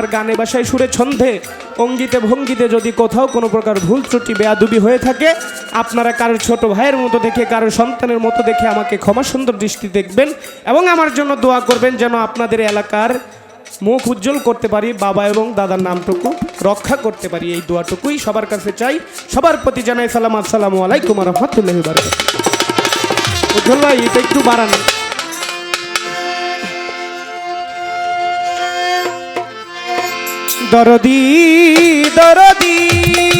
আর গানে বাসায় সুরে ছন্দে, অঙ্গিতে ভঙ্গিতে যদি কোথাও কোনো প্রকার ভুল ত্রুটি, বেয়াদুবি হয়ে থাকে, আপনারা কারোর ছোট ভাইয়ের মতো দেখে, কারোর সন্তানের মতো দেখে আমাকে ক্ষমা সুন্দর দৃষ্টি দেখবেন এবং আমার জন্য দোয়া করবেন যেন আপনাদের এলাকার মুখ উজ্জ্বল করতে পারি, বাবা এবং দাদার নামটুকু রক্ষা করতে পারি। এই দোয়াটুকুই সবার কাছে চাই। সবার প্রতি জানাই সালাম, আসসালামু আলাইকুম রহমতুল্লাহ উজ্জ্বল ভাই, এটা একটু বাড়ান। দরদি দরদি।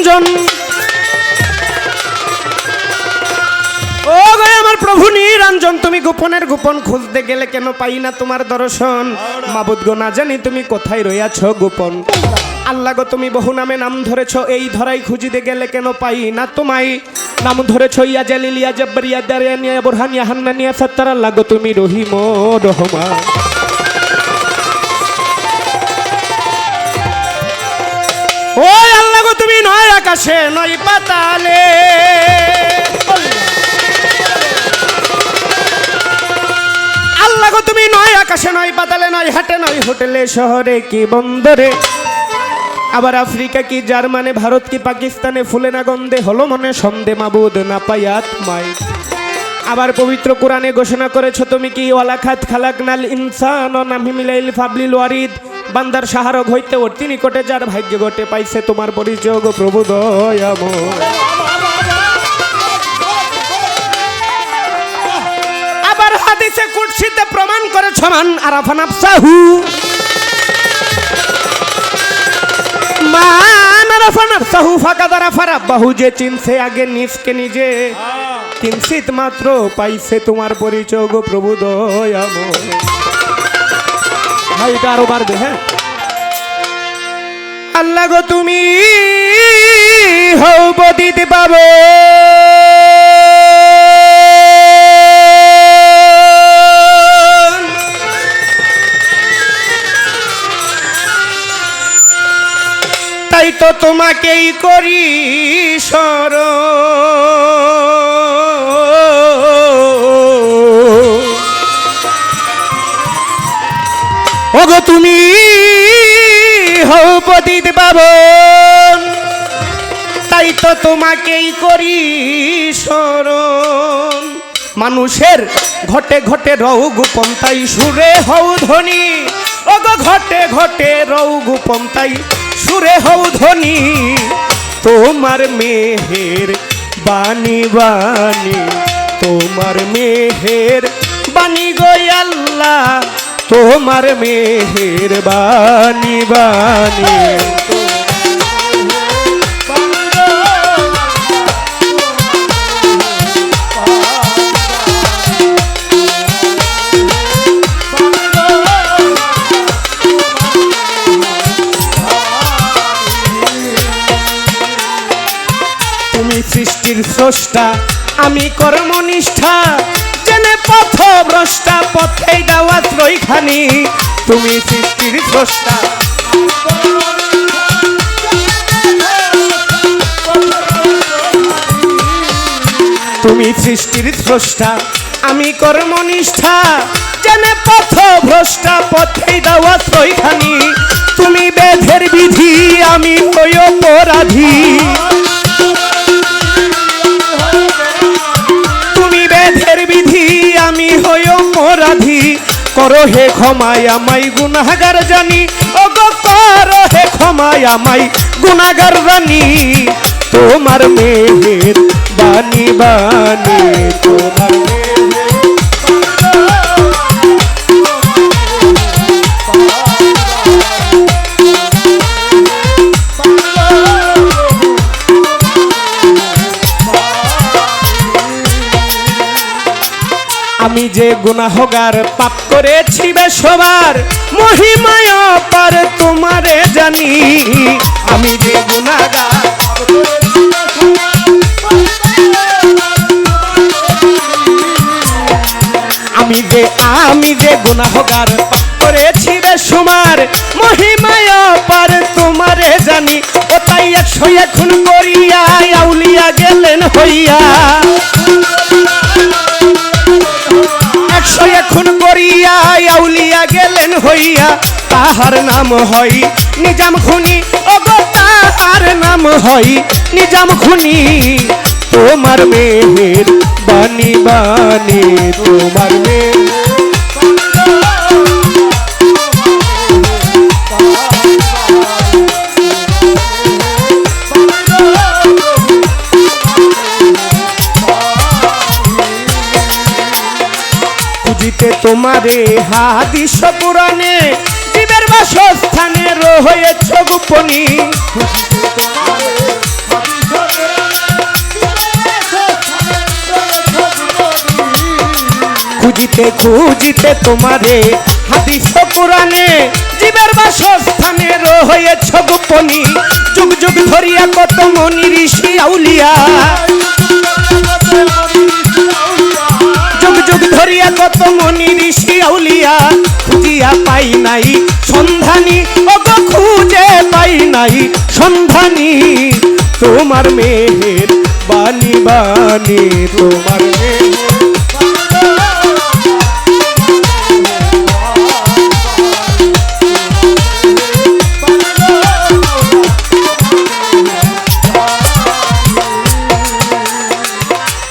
নিরঞ্জন ও গো আমার প্রভু নিরঞ্জন তুমি গোপনের গোপন খুঁজতে গেলে কেন পাই না তোমার দর্শন? মাবুদ গো না জানি তুমি কোথায় রইয়াছ গোপন। আল্লাহ গো, তুমি বহু নামে নাম ধরেছ, এই ধরাই খুঁজিতে গেলে কেন পাই না তোমায়? নাম ধরেছ ইয়া জালিল ইয়া জব্বর ইয়া দারিয়ান ইয়া বুরহান ইয়া হান্নান ইয়া সত্তার, আল্লাহ গো, তুমি রহিম রহমান। আকাশে নয় পাতালে। আল্লাহ তুমি নয় আকাশে, নয় পাতালে, নয় হাটে, নয় হোটেলে, শহরে কি বন্দরে? আবার আফ্রিকা কি জার্মানে, ভারত কি পাকিস্তানে? ফুলে না গন্ধে, হলো মনে সন্দে মাবুদ না পাই আত্মায়। আবার পবিত্র কোরআনে ঘোষণা করেছ তুমি কি, ওয়ালাখাত খালাক নাল ইনসান ও নামি মিলাইল ফাবলিল ওয়ারিদ? বান্দার সাহারক হইতে অতি নিকটে যার ভাগ্য ঘটে পাইছে তোমার পরিচয় প্রভু দয়াময় আবার হাদিসে প্রমাণ করে সমান আরাফা নাফসাহু মান আরাফা নাফসাহু ফাকাদ আরাফা রাব্বাহু যে চিনছে আগে নিজকে নিজে। কিঞ্চিত মাত্র পাইছে তোমার পরিচয় প্রভু দয়াময় ভাই আরও বাড়বে হ্যাঁ? আল্লাহ গো, তুমি হও বদিতে পাবো। তাই তো তোমাকেই করি সর ওগো তুমি হও পাবন। তাই তো তোমাকেই করি স্মরণ। মানুষের ঘটে ঘটে রৌ গোপন, তাই সুরে হও ধ্বনি। ওগো ঘটে ঘটে রৌ গোপন, তাই সুরে হও ধ্বনি। তোমার মেহের বাণী বাণী, তোমার মেহের বাণী গো আল্লাহ। তোমার মেহের বাণী। বাণী তুমি সৃষ্টির স্রষ্টা আমি কর্মনিষ্ঠা। জেনে পথ ভ্রষ্টা পথে দাওয়াত রইখানি তুমি সৃষ্টির স্রষ্টা। তুমি সৃষ্টির স্রষ্টা। আমি কর্মনিষ্ঠা। জেনে পথ ভ্রষ্টা পথে দাওয়াত রইখানি তুমি বেধের বিধি, আমি হই অপরাধী। করো হে ক্ষমায় আমাই গুনাগার জানি। ও গো করো হে ক্ষমায় আমাই গুনাগার জানি তোমার মেহের বানি বানি গুনাহগার পাপ করেছি বে মহিমায় পার তোমারে জানি। আমি যে বে আমি যে আমি যে গুনাহগার পাপ করেছি সুমার মহিমায় পার তোমারে জানি। ও তাই একশো এখন করিয়া, আউলিয়া গেলেন হইয়া। হইয়া তাহার নাম হয় নিজাম খুনি। ওগো, তাহার নাম হয় নিজাম খুনি। তোমার মেহের বানি বানি তোমার মেহের তোমারে হাদিস পুরাণে, জীবের বাসস্থানে রয়েছ গোপনী। খুঁজিতে খুঁজিতে তোমারে হাদিস পুরাণে, জীবের বাসস্থানে রয়েছ গোপনী। যুগ যুগ ধরিয়া কত মনি ঋষি আউলিয়া। যুগ ধরিয়া কত মনি ঋষি আউলিয়া খুঁজিয়া পাই নাই। সন্ধানী, অগ খুঁজে পাই নাই। সন্ধানী, তোমার মেহের বানি বানি তোমার মেহের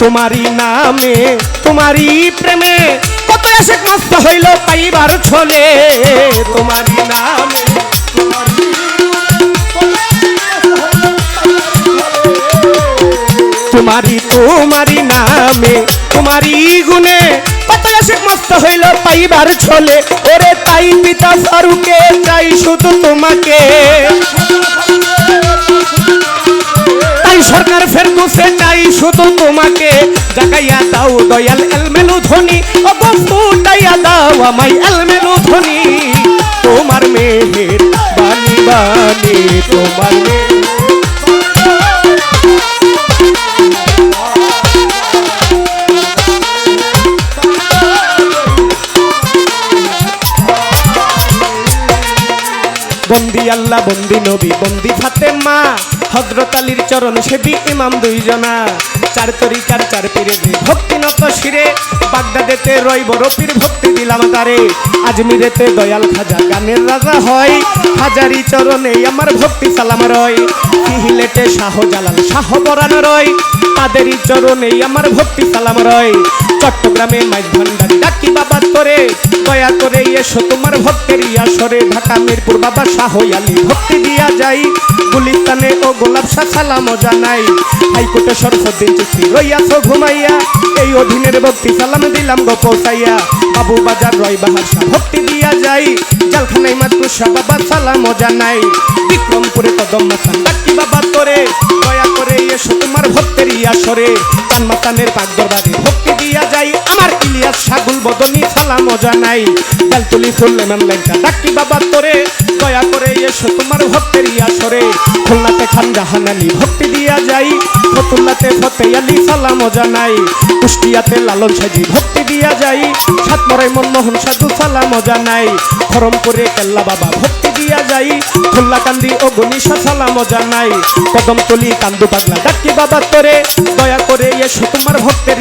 তোমারই নামে, তোমারই প্রেমে। কত এসে মস্ত হইল পাইবার ছলে। তোমারই নামে তোমারি তোমারই নামে, তোমারই গুণে। কত এসে মস্ত হইল পাইবার ছলে। ওরে তাই পিতা ফারুকে চাই শুধু তোমাকে। ফের ফেরদুসে চাই শুধু তোমাকে জাগাইয়া দাও দয়াল এলমেলু ধ্বনি। অব ফুটাইয়া দাও আমায় এলমেলু ধ্বনি। তোমার মেহের বানি বানি তোমার মেহের আল্লাহ, বন্দি নবী, বন্দি ফাতেমা। হজরত আলীর চরণ সেবি ইমাম দুইজনা। চার তরিকার চার পীরে ভক্তি নত শিরে। বাগদাদেতে রই বড় পীর ভক্তি দিলাম তারে। আজমিরেতে দয়াল খাজা গানের রাজা হয়। হাজারি চরণে আমার ভক্তি সালাম রয়। সিহিলেটে শাহ জালাল শাহ বরান রয়। তাদেরই চরণে আমার ভক্তি সালাম রয়। চট্টগ্রামে মাইজ ডাকি বাবা তোরে দয়া করে এসো তোমার ভক্তের আসরে। ঢাকা মিরপুর বাবা শাহ আলী ভক্তি দিয়া যাই। গুলিস্তানে ও গোলাপ শাহ সালাম জানাই। হাইকোর্টে সরস্বতী চুক্তি রইয়াছো ঘুমাইয়া। এই অধীনের ভক্তি সালাম দিলাম গো পৌঁছাইয়া। বাবু বাজার রয় বাহার ভক্তি দিয়া যাই। জালখানাই মাত্র বাবা সালামও জানাই বিক্রমপুরে কদম মাসান ডাকি বাবা তোরে? দয়া করে এসো তোমার ভক্তের আসরে। চান মাতানের পাক দরবারে ভক্তি দিয়া যাই, আমার ইলিয়াস সাগুল বদনি সালাম জানাই বেলতুলি সুলেমান লেখা ডাকি বাবা তোরে? দয়া করে এসো তোমার ভক্তের আসরে। খুলনাতে খান জাহানালি ভক্তি দিয়া যাই। ফতুল্লাতে ফতে আলী সালাম জানাই কুষ্টিয়াতে লালন সাজি, ভক্তি দিয়া যাই। সাতমরাই মনমোহন সাধু সালাম জানাই খরমপুরে কেল্লা বাবা ভক্তি যাই। খুল্লা কান্দি ও গনিশা সালাম কদম কান্দু পাগলা, ডাকি বাবা তোরে। দয়া করে এসো তোমার ভক্তের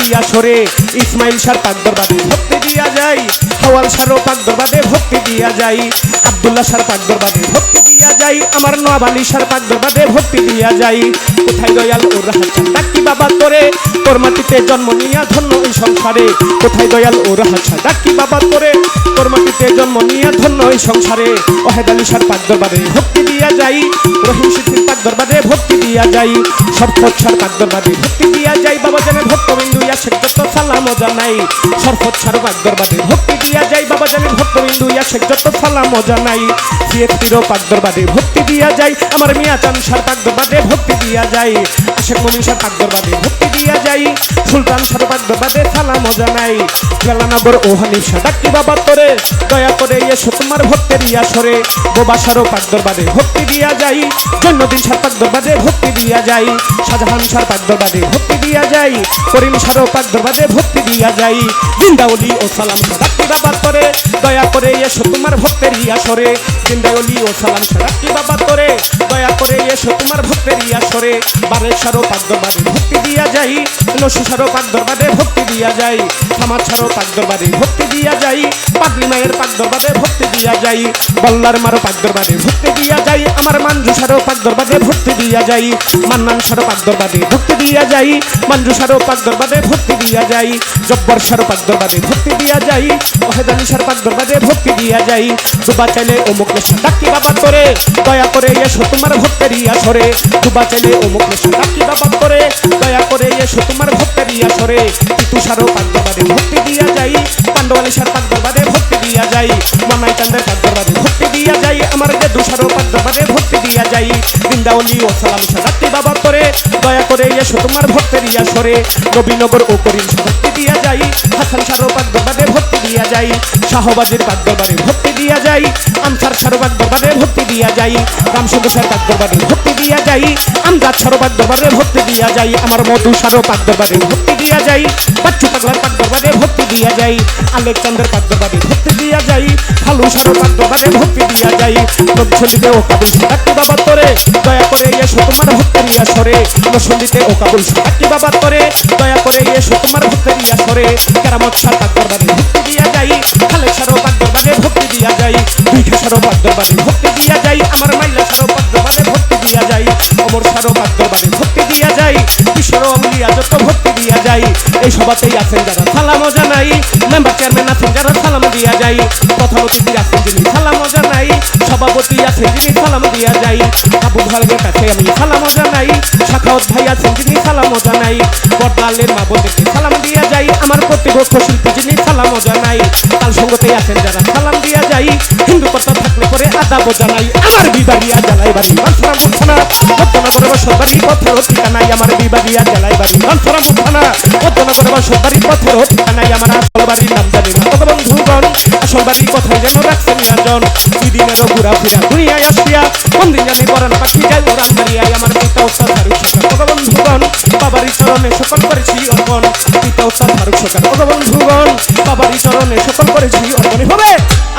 ইসমাইল সার পাক দরবারে ভক্তি দিয়া যাই। হাওয়াল সারও পাক দরবারে ভক্তি দিয়া যাই। সার পাক দরবারে ভক্তি দিয়া যাই। আমার সার পাক দরবারে ভক্তি দিয়া যাই। কোথায় দয়াল ওর ডাকি বাবা তোরে। তোর মাটিতে জন্ম নিয়া ধন্য এই সংসারে। কোথায় দয়াল ওর হাসান ডাকি বাবা তোরে। তোর মাটিতে জন্ম নিয়া ধন্য এই সংসারে। ওহেদ আলী সার পাক দরবারে ভক্তি দিয়া যাই। রহিম সিদ্দিক পাক দরবারে ভক্তি দিয়া যাই। সরফত সার পাক দরবারে ভক্তি দিয়া যাই। বাবা জানে ভক্তবিন্দু ইয়াসের যত সালাম জানাই। সরফত সার পাক দরবারে ভক্তি দিয়া যাই। বাবা জানে ভক্তবিন্দু ইয়াসের যত সালাম জানাই। সিএফটিরও পাক দরবারে ভক্তি দিয়া যাই, আমার মিয়া চান সার দরবারে ভক্তি দিয়া যাই। আশেক মমিন সার দরবারে ভক্তি দিয়া যাই, সুলতান সার দরবারে সালাম জানাই। লালানগর ও হানিফ সার ডাকি বাবা তোরে, দয়া করে এসো তোমার ভক্তের ইয়া সরে বোবা সারও পাক দরবারে ভক্তি দিয়া যাই, জন্মদিন সার পাক দরবারে ভক্তি দিয়া যাই। শাহজাহান সার পাক দরবারে ভক্তি দিয়া যাই, করিম সারও পাক দরবারে ভক্তি দিয়া যাই। জিন্দাউলি ও সালাম সার ডাকি বাবা তোরে, দয়া করে এসো তোমার ভক্তের ইয়া সরে ও সালাম সার ডাকি বাবা দয়া করে এসো তোমার ভক্তের ইয়া সরে বারের সারও পাক ভক্তি দিয়া যাই ভক্তি দিয়া যাই সামাজ সারও পাক দরবারে ভক্তি দিয়া যাই পাগলি মায়ের পাক ভক্তি দিয়া যাই বল্লার মারো ভক্তি দিয়া যাই আমার মাঞ্জু সারো ভক্তি দিয়া যাই মান্নান সারো পাক ভক্তি দিয়া যাই মাঞ্জু সারো পাক ভক্তি দিয়া যাই জব্বর সারো পাক দরবারে ভক্তি দিয়া যাই ওহেদানি সার পাক ভক্তি দিয়া যাই দুবা চাইলে ও ডাকি বাবা তোরে। দয়া করে এসো তোমার ভক্তের ইয়া সরে দুবা চাইলে ও মুকলেশ ডাকি বাবা তোরে। দয়া করে এসো তোমার ভক্তের ইয়া সরে তিতু সারো পাক দরবারে ভক্তি দিয়া যাই। পান্ডবালী সার পাক ভক্তি দিয়া যাই। মামাই চান্দের পাক ভক্তি দিয়া যাই। আমার যে পাক দরবারে ভক্তি দিয়া যাই। বৃন্দাবলী ও সালাম সাদাতি বাবা তোরে। দয়া করে এসো তোমার ভক্তের ইয়া সরে নবীনগর ও করিম ভক্তি দিয়া যাই। হাসান সারো পাক দরবারে ভক্তি দিয়া যাই শাহবাজের পাক ভক্তি দিয়া যাই আমসার সারো দরবারে ভক্তি দিয়া যাই রামসুন্দর সার ভক্তি দিয়া যাই, আমজাদ সারো দরবারে ভক্তি দিয়া যাই, আমার মধু সারো পাক ভক্তি দিয়া যাই, বাচ্চু পাগলার পাক ভক্তি দিয়া যাই আলেকচন্দ্রের পাক দরবারে ভক্তি দিয়া যাই ফালু সারো পাক ভক্তি দিয়া যাই নচ্ছন্দিতে ও কাবুল সাদাকি বাবা তোরে, দয়া করে এসো তোমার ভক্তের ইয়া সরে নচ্ছন্দিতে ও কাবুল সাদাকি বাবা তোরে, দয়া করে এসো তোমার ভক্তের ইয়া সরে কেরামত সার পাক ভক্তি যাই খালেক সারো পাক ভক্তি দিয়া যাই দুই সারো পাক দরবারে ভক্তি দিয়া যাই, আমার মাইলা সারো পাক দরবারে ভক্তি দিয়া যাই, অমর সারো পাক দরবারে ভক্তি দিয়া যাই। কিশোর অমলিয়া যত ভক্তি দিয়া যাই। এই সভাতেই আছেন যারা সালামও জানাই, মেম্বার চেয়ারম্যান আছেন যারা সালাম দিয়া যাই। প্রধান অতিথি আছেন যিনি জানাই, সভাপতি আছেন যিনি সালাম দিয়া যাই। আবু কাছে আমি জানাই, শাখাওয়াত ভাই আছেন যিনি জানাই। মা সালাম দিয়া যাই, আমার শিল্পী যিনি জানাই। সঙ্গতেই আছেন যারা সালাম যাই হিন্দু কথা থাকলে পরে আদাবও জানাই। আমার বিবাড়িয়া জ্বালাই বাড়ি বালসরা মুখানা করে সরকারি পথের ঠিকানাই আমার বিবাড়িয়া জ্বালাই বাড়ি বালসরা মুখানা করে সরকারি পথের ঠিকানাই আমার আসল বাড়ির নাম জানি না বন্ধুগণ, আসল বাড়ির কথাই যেন রাখছে নিরঞ্জন। দুই দিনেরও ঘুরা ফিরা দুনিয়ায় আসিয়া কোন দিন জানি পরান পাখি যায় ওরান মারিয়াই আমার পিতা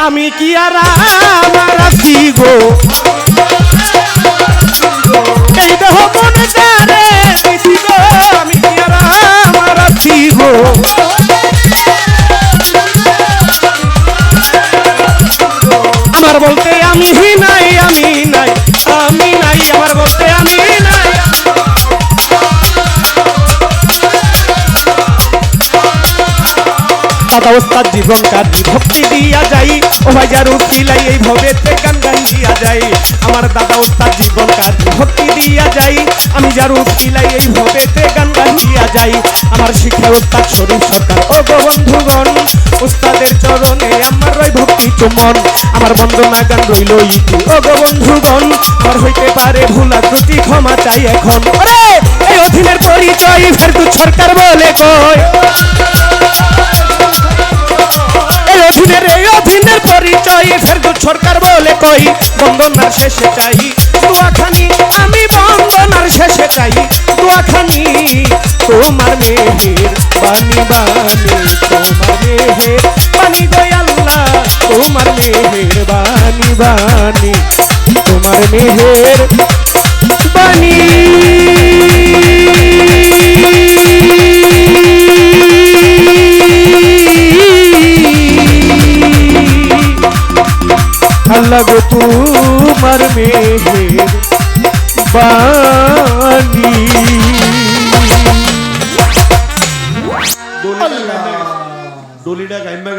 আমি কি আর আমার আছি গো? এই দেহ মনে তারে আমি কি আর আমার আছি গো? আমার বলতে আমি নাই আমি নাই আমি নাই। আমার বলতে দাদা ওস্তাদ জীবন কাটি ভক্তি দিয়া যাই? ও ভাই যার উঠিলাই এই ভবেতে গান গাইয়া যাই। আমার দাদা ওস্তাদ জীবন কাটি ভক্তি দিয়া যাই? আমি যার উঠিলাই এই ভবেতে গান গাইয়া যাই। আমার শিক্ষা ওস্তাদ শরীফ সরকার। ও গো বন্ধুগণ ওস্তাদের চরণে আমার রই ভক্তি চুমন আমার বন্দনা গান রইল ইতি। ও গো বন্ধুগণ আর হইতে পারে ভুলা ত্রুটি ক্ষমা চাই এখন। এই অধীনের পরিচয় ফেরদু সরকার বলে কয়। এই অধীনের এই অধীনের পরিচয় ফেরদুত সরকার বলে কই বন্দনার শেষে চাই দোয়াখানি আমি বন্দনার শেষে চাই দোয়াখানি তোমার মেহের বানি বানি তোমার মেহের বানি গো আল্লাহ, তোমার মেহের বানি দিবানি তোমার মেহের বাণী। আল্লাহ গো তোমার মেহের বাণী ডলিটা গাইম্বা